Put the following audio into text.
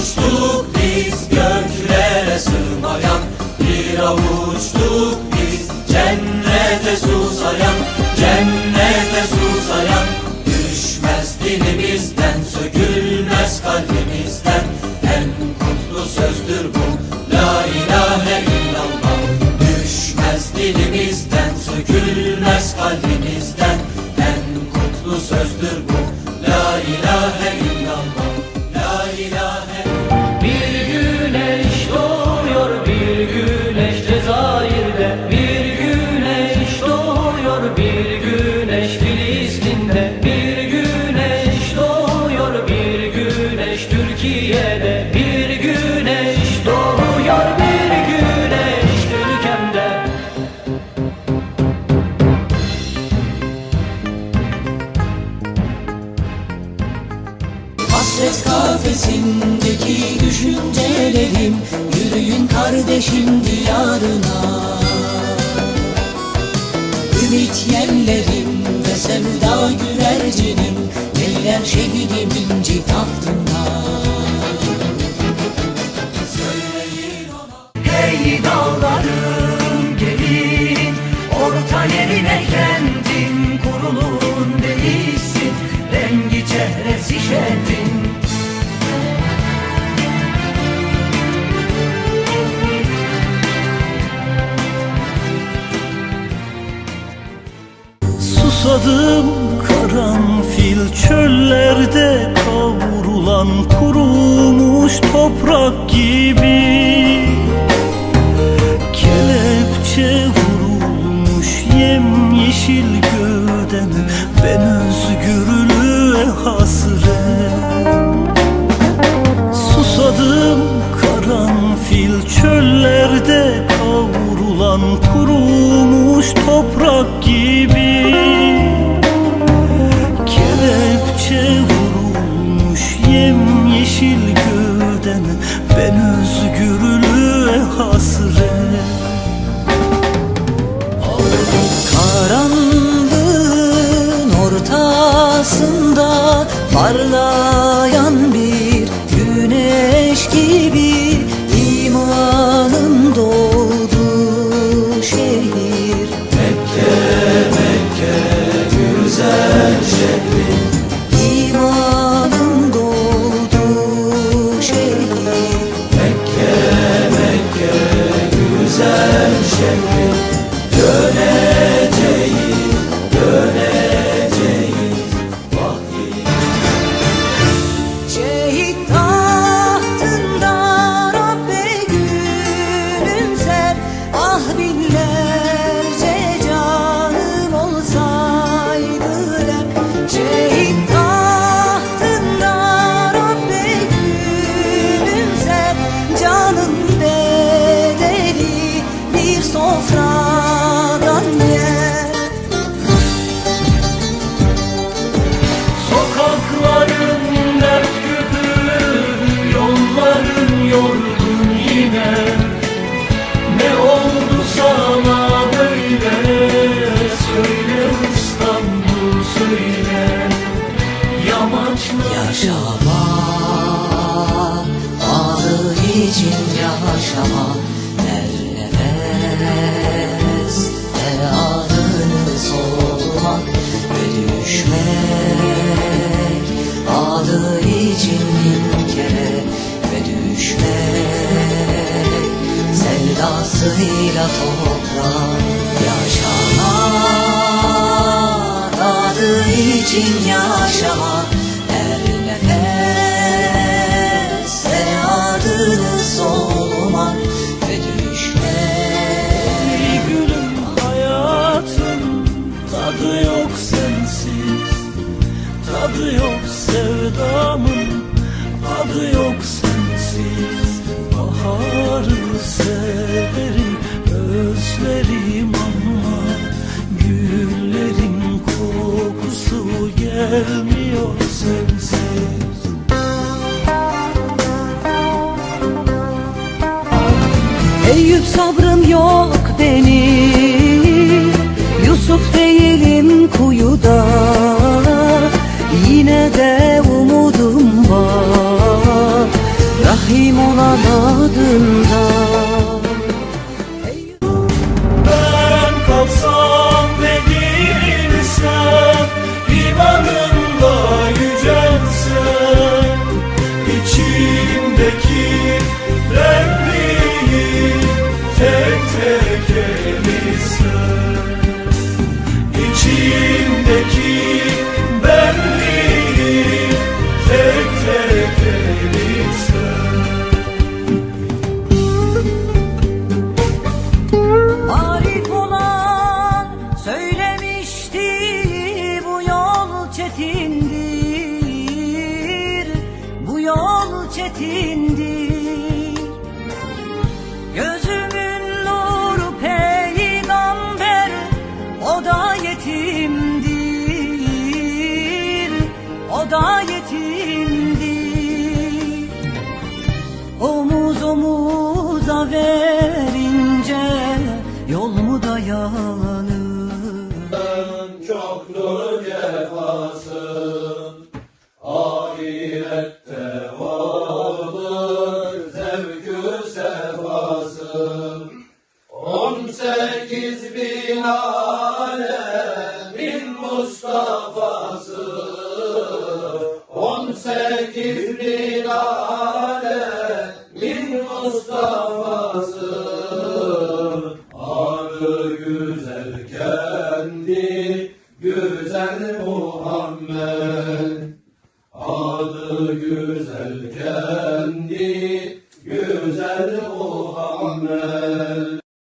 avuçtuk biz göklere sığmayan. Bir avuçtuk biz cennete susayan Cennete susayan. Düşmez dilimizden sökülmez kalbimizden. En kutlu sözdür bu La ilahe illallah. Düşmez dilimizden sökülmez kalbimizden. En kutlu sözdür bu La ilahe illallah Hasret kafesindeki düşüncelerim Yürüyün kardeşim diyarına. Ümit yellerim ve sevda güvercinim Eller şehidimin tahtında Hey dağlarım Susadım karanfil çöllerde kavrulan kurumuş toprak gibi ortasında Sevdasıyla toprak yaşama adı için yaşama her nefes adını solmak ve düşmek. Ey gülüm hayatın tadı yok sensiz. Tadı yok sevdamın adı yok sensiz. Baharı severim özlerim ama Güllerin kokusu gelmiyor sensiz. Eyüp sabrım yok benim Yusuf değilim Mustafa'sı on sekiz bin Mustafa'sı Adı güzel kendi güzel Muhammed. Adı güzel kendi güzel Muhammed.